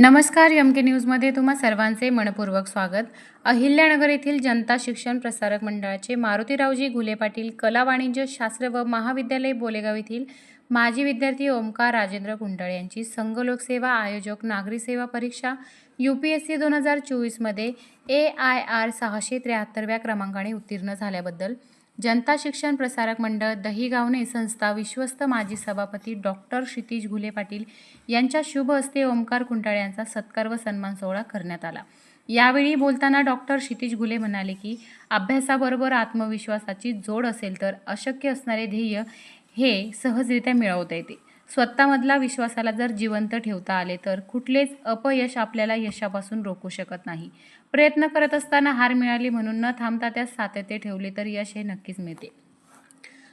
नमस्कार एम के न्यूजमध्ये तुम्हा सर्वांचे मनपूर्वक स्वागत. अहिल्यानगर येथील जनता शिक्षण प्रसारक मंडळाचे मारुतीरावजी घुले पाटील कला वाणिज्य शास्त्र व महाविद्यालय बोलेगाव येथील माजी विद्यार्थी ओमकार राजेंद्र कुंडळ यांची संघ लोकसेवा आयोजक नागरी सेवा परीक्षा यू पी एस सी दोन हजार चोवीसमध्ये ए आय आर सहाशे त्र्याहत्तरव्या क्रमांकाने उत्तीर्ण झाल्याबद्दल जनता शिक्षण प्रसारक मंडळ दहीगावणे संस्था विश्वस्त माजी सभापती डॉक्टर क्षितिज घुले पाटील यांच्या शुभ हस्ते ओंकार कुंटाळ यांचा सत्कार व सन्मान सोहळा करण्यात आला. यावेळी बोलताना डॉक्टर क्षितिज घुले म्हणाले की अभ्यासाबरोबर आत्मविश्वासाची जोड असेल तर अशक्य असणारे ध्येय हे सहजरित्या मिळवता येते. स्वतःमधला विश्वासाला जर जिवंत ठेवता आले तर कुठलेच अपयश आपल्याला यशापासून रोखू शकत नाही. प्रयत्न करत असताना हार मिळाली म्हणून न थांबता त्यात सातत्य ठेवले तर यश हे नक्कीच मिळते.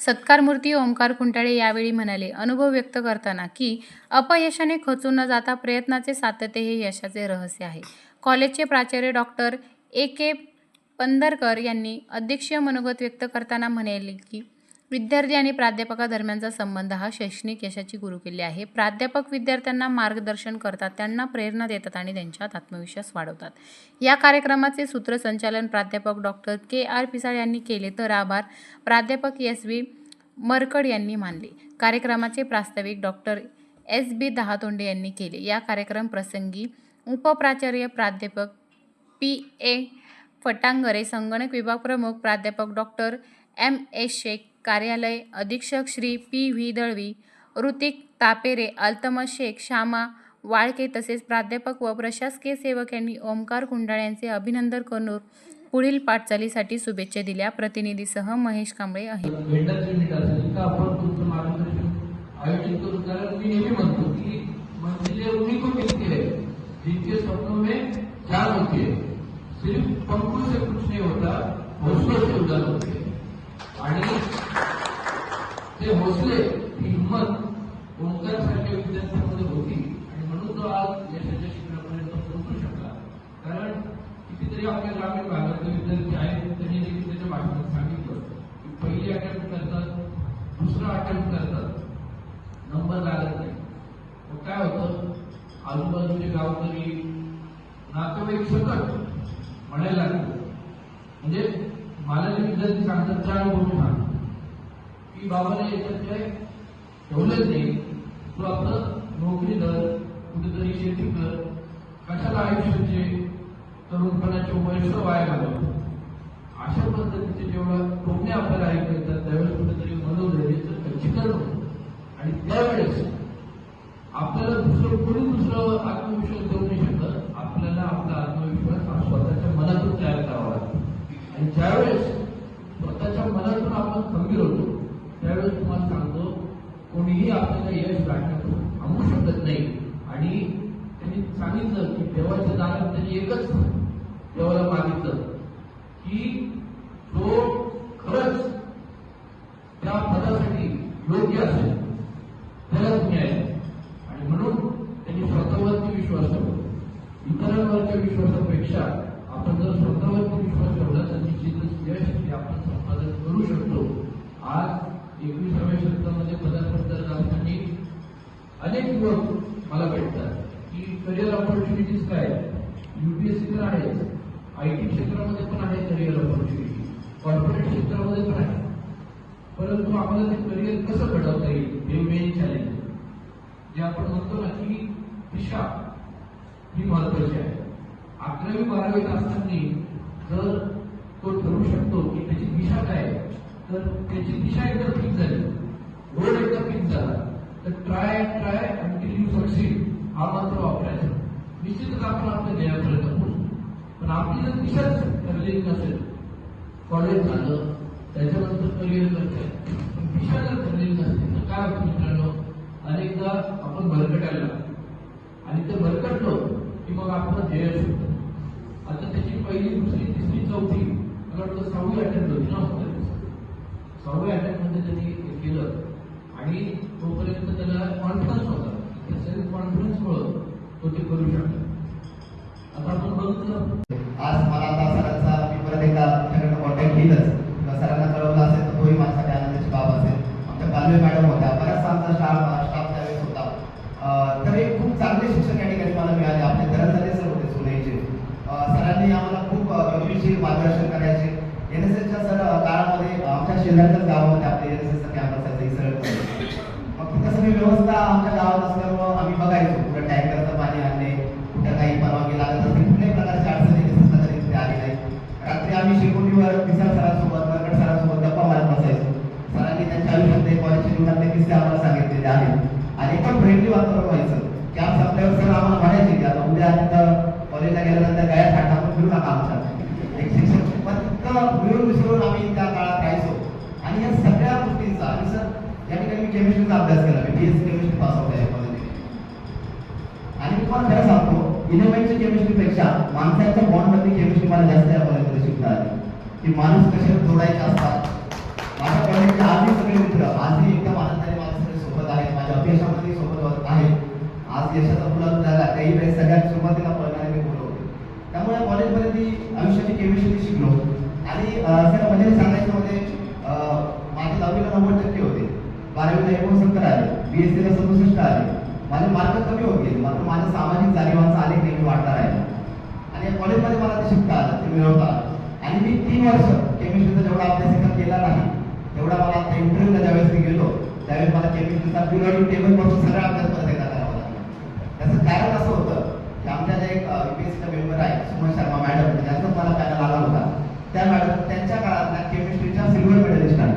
सत्कारमूर्ती ओंकार कुंटाळे यावेळी म्हणाले अनुभव व्यक्त करताना की अपयशाने खचून न जाता प्रयत्नाचे सातत्य हे यशाचे रहस्य आहे. कॉलेजचे प्राचार्य डॉक्टर ए. के. पंदरकर यांनी अध्यक्षीय मनोगत व्यक्त करताना म्हणाले की विद्यार्थी आणि प्राध्यापकादरम्यानचा संबंध हा शैक्षणिक यशाची गुरुकिल्ली आहे. प्राध्यापक विद्यार्थ्यांना मार्गदर्शन करतात त्यांना प्रेरणा देतात आणि त्यांच्यात आत्मविश्वास वाढवतात. या कार्यक्रमाचे सूत्रसंचालन प्राध्यापक डॉक्टर के. आर. पिसाळ यांनी केले तर आभार. प्राध्यापक एस. व्ही. मरकड यांनी मानले. कार्यक्रमाचे प्रास्ताविक डॉक्टर एस. बी. दहातोंडे यांनी केले. या कार्यक्रम प्रसंगी उपप्राचार्य प्राध्यापक पी. ए. फटांगरे संगणक विभाग प्रमुख प्राध्यापक डॉक्टर एम. ए. शेख कार्यालय अधीक्षक श्री पी व्ही दळवी ऋतिक तापेरे अल्तमस शेख श्यामा वाळके तसेच प्राध्यापक व प्रशासकीय सेवक यांनी ओमकार कुंडाळ यांचे अभिनंदन करून पुढील पाठचालीसाठी शुभेच्छा दिल्या. प्रतिनिधीसह महेश कांबळे आहे. सिर्फ पंखों से कुछ नहीं होता हौसलों से उड़ान आणि भोसले ही हिंमत ओंकार सारख्या विद्यार्थ्यांमध्ये होती. आणि म्हणून तो आज यशाच्या शिखरापर्यंत पोहोचू शकला. कारण कितीतरी आपल्या ग्रामीण भागातले विद्यार्थी आहेत त्यांनी देखील त्याच्या भाषणात सांगितलं की पहिली अटेम्प्ट करतात दुसरा अटेम्प्ट करतात नंबर लागत नाही. मग काय होतं? आजूबाजूचे गावकरी नातेवाईक सतत म्हणायला लागले. म्हणजे मला जे विद्यार्थी सांगतात त्या अनुभव सांग की बाबाने याच्यात काय ठेवलंच नाही. तू आपलं नोकरी कर कुठेतरी शेती कर. कशाला आयुष्याचे तरुणपणाचे वर्ष वाया घालवतो अशा पद्धतीचे जेव्हा टोपणे आपल्याला ऐकू येतात त्यावेळेस कुठेतरी मनोधैर्याचं खच्चीकरण होतं. आणि त्यावेळेस आपल्याला दुसरं कोणी दुसरं आत्मविश्वास देऊ नाही शकत? आपल्याला आपला आत्मविश्वास हा स्वतःच्या मनातून तयार करावा लागतो. आणि ज्यावेळेस स्वतःच्या मनातून आपण खंबीर होतो त्यावेळेस तुम्हाला सांगतो कोणीही आपल्याला यश गाठण्यातून थांबू शकत नाही. आणि त्यांनी सांगितलं की देवाच्या दारात त्यांनी एकच देवाला मागितलं की तो खरंच त्या पदासाठी योग्य असेल त्याला तुम्ही आहे. आणि म्हणून त्यांनी स्वतःवरती विश्वास ठेवला. इतरांवरच्या विश्वासापेक्षा आपण जर स्वतःवरती विश्वास ठेवला तर निश्चितच यश ते आपण संपादन करू शकतो. आज एकविसाव्या शतकामध्ये पदार्पण असताना अनेक युवक मला भेटतात. की करिअर ऑपॉर्च्युनिटीज काय? युपीएससी तर आहेच. आय टी क्षेत्रामध्ये पण आहे करिअर ऑपॉर्च्युनिटी कॉर्पोरेट क्षेत्रामध्ये पण आहे. परंतु आम्हाला ते करिअर कसं घडवता येईल हे मेन चॅलेंज जे आपण म्हणतो ना की दिशा ही महत्वाची आहे. अकरावी बारावीत असताना जर तो ठरवू शकतो की त्याची दिशा काय आहे, तर त्याची दिशा एकदा फिक्स झाली. रोड एकदा फिक्स झाला. तर try try until you succeed हा मात्र वापरायचा. निश्चितच आपण आपल्या ध्येयापर्यंत पोहोचू पण आपली जर दिशाच ठरलेली नसेल कॉलेज झालं त्याच्यानंतर करिअर करताय दिशा जर ठरलेली नसते तर काय होतं मित्रांनो? अनेकदा आपण भरकटायला लागतो. आणि ते भरकटलो की मग आपण ध्येय शोधतो आता त्याची पहिली दुसरी तिसरी चौथी आज मला आता सरांचा मी परत एकदा तुमच्याकडनं कॉन्टॅक्ट घेईलच. सरांना कळवलं असेल तर तोही माझ्यासाठी आनंदाची बाब असेल. आमच्या कालवे मॅडम होत्या. बऱ्याच आमचा स्टाफ स्टाफ त्यावेळेस होता. तर एक खूप चांगले शिक्षक या ठिकाणी मला मिळाले. आपले दरंदाने सर होते सोनईचे सरांनी आम्हाला खूप योग्यशीर मार्गदर्शन करायचे. एन एस एसच्या सर काळामध्ये आमच्या शेजारच्याच गावामध्ये आपले एन एस एसचा कॅम्प असायचा मग ती तसं व्यवस्था आमच्या गावात असल्यामुळं आम्ही बघायचो. एकदम व्हायचं. कॅम्प संपल्यावर सर आम्हाला म्हणायचे की आता उद्या तिथं कॉलेजला गेल्यानंतर गळ्यात हात आपण फिरू नका आमच्या एक शिक्षक पण इतकं मिळून मिसळून आम्ही त्या काळात राहायचो. आणि या सगळ्या गोष्टींचा आणि सर या ठिकाणी मी केमिस्ट्रीचा अभ्यास केला. मी बीएससी केमिस्ट्री पास आउट आहे कॉलेजमध्ये आणि मी तुम्हाला खरं सांगतो इलेव्हनच्या केमिस्ट्रीपेक्षा माणसाच्या बॉन्डमध्ये केमिस्ट्री मला जास्त या कॉलेजमध्ये शिकता आली. की माणूस कसे जोडायचे असतात. माझ्या कॉलेजचे आजही सगळे मित्र आजही एकदम आनंदाने माझ्या सगळे सोबत आहेत. माझ्या अपयशामध्ये आहे. आहेत आज यशाचा फुला झाला. काही वेळेस सगळ्यात सुरुवातीला पळणारे मी मुलं होते. त्यामुळे कॉलेजमध्ये ती आयुष्याची केमिस्ट्री शिकलो. आणि सर म्हणजे सांगायचं म्हणजे माझे दहावीला नव्वद टक्के होते. बारावीला एकोणसत्तर आले. बी एस सीला सदुसष्ट आले. माझे मार्क कमी होत गेले. मात्र माझ्या सामाजिक जाणीवांचा अनेक नेहमी वाढता राहिला आणि या कॉलेजमध्ये मला ते शिकता आलं ते मिळवता आलं. आणि मी तीन वर्ष केमिस्ट्रीचा जेवढा अभ्यास इथं केला नाही तेवढा मला आता इंटरव्ह्यूला ज्यावेळेस मी गेलो त्यावेळेस मला केमिस्ट्रीचा पिरियडिक टेबलपासून सगळा अभ्यास परत एकदा करावा लागला त्याचं कारण असं होतं की आमच्या ज्या एक युपीएससीचा मेंबर आहे सुमन शर्मा मॅडम ज्यांचा मला पॅनल आला होता त्या मॅडम त्यांच्या काळातल्या केमिस्ट्रीच्या सिल्वर मेडलिस्ट आहे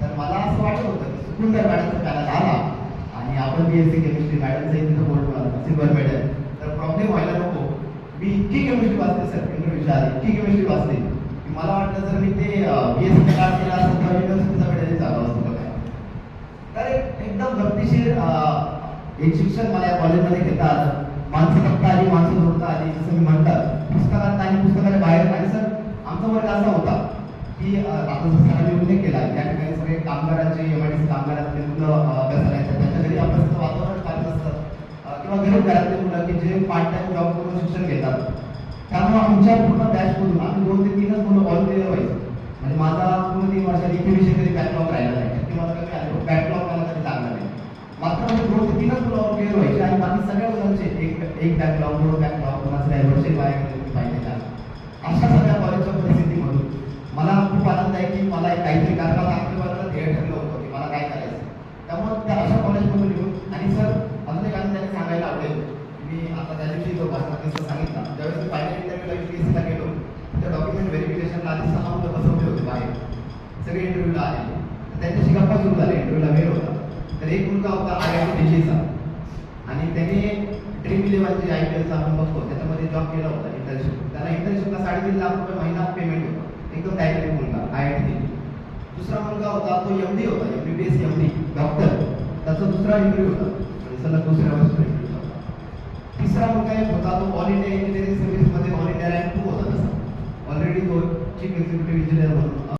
तर मला असं वाटत होतं की चुकून जर मॅडमचा पॅनल आला आणि आपण बी एस सी केमिस्ट्री मॅडमचं इथं बोर्ड सिल्वर मेडल तर प्रॉब्लेम व्हायला नको. मी इतकी केमिस्ट्री वाचते सर इंटरव्ह्यूच्या विचार इतकी केमिस्ट्री वाचते. की मला वाटलं जर मी ते बी एस सी काळ केला असं तर युनिव्हर्सिटीचा मेडल चालू असतो काय तर एकदम गमतीशीर एक शिक्षण मला या कॉलेजमध्ये घेता आलं माणसं फक्त आली माणसं जोडता आली जसं मी म्हणतात पुस्तकात आणि पुस्तकाच्या बाहेर आणि सर. आमचा वर्ग असा होता. की आपण आता जसं सरांनी उल्लेख केला. या ठिकाणी सगळे कामगारांचे एमआयडीसी कामगारातले मुलं अं, अभ्यासाला येतात त्यांच्या घरी अभ्यासाचं वातावरण फार असतं. किंवा गरीब घरातले मुलं की जे पार्ट टाइम जॉब करून शिक्षण घेतात. त्यामुळे आमच्या पूर्ण बॅचमधून आम्ही दोन ते तीनच मुलं ऑलरेडी क्लिअर व्हायचो. म्हणजे माझा पूर्ण तीन वर्षात इथे विषय कधी बॅकलॉग राहिला नाही. टक्के मला कमी आले बॅकलॉग मला कधी लागला नाही. मात्र म्हणजे दोन ते तीनच मुलं ऑल क्लिअर व्हायचे आणि बाकी सगळ्या मुलांचे एक एक बॅकलॉग दोन बॅकलॉग कोणाचं ड्रायव्हरचे बाहेर गेले मी पाहिजे इंटरव्ह्यूला आले तर त्यांच्याशी गप्पा सुरू झाल्या इंटरव्ह्यूला वेळ होता तर एक मुलगा होता आय आय टी दिल्लीचा आणि त्याने ड्रीम इलेव्हनचे आय पी एलचा आपण बघतो त्याच्यामध्ये जॉब केला होता इंटर्नशिप त्याला इंटर्नशिपला साडेतीन लाख रुपये महिना पेमेंट होता एकदम डायरेक्ट मुलगा आय आय टी दिल्ली दुसरा मुलगा होता तो एम डी होता M B B S M D doctor त्याचा दुसरा इंटरव्ह्यू होता म्हणजे सलग दुसऱ्या वर्षाचा होता तिसरा मुलगा एक होता तो ऑल इंडिया इंजिनिअरिंग सर्व्हिसमध्ये ऑल इंडिया रँक टू होता तसा ऑलरेडी तो चीफ एक्झिक्युटिव्ह इंजिनियर म्हणून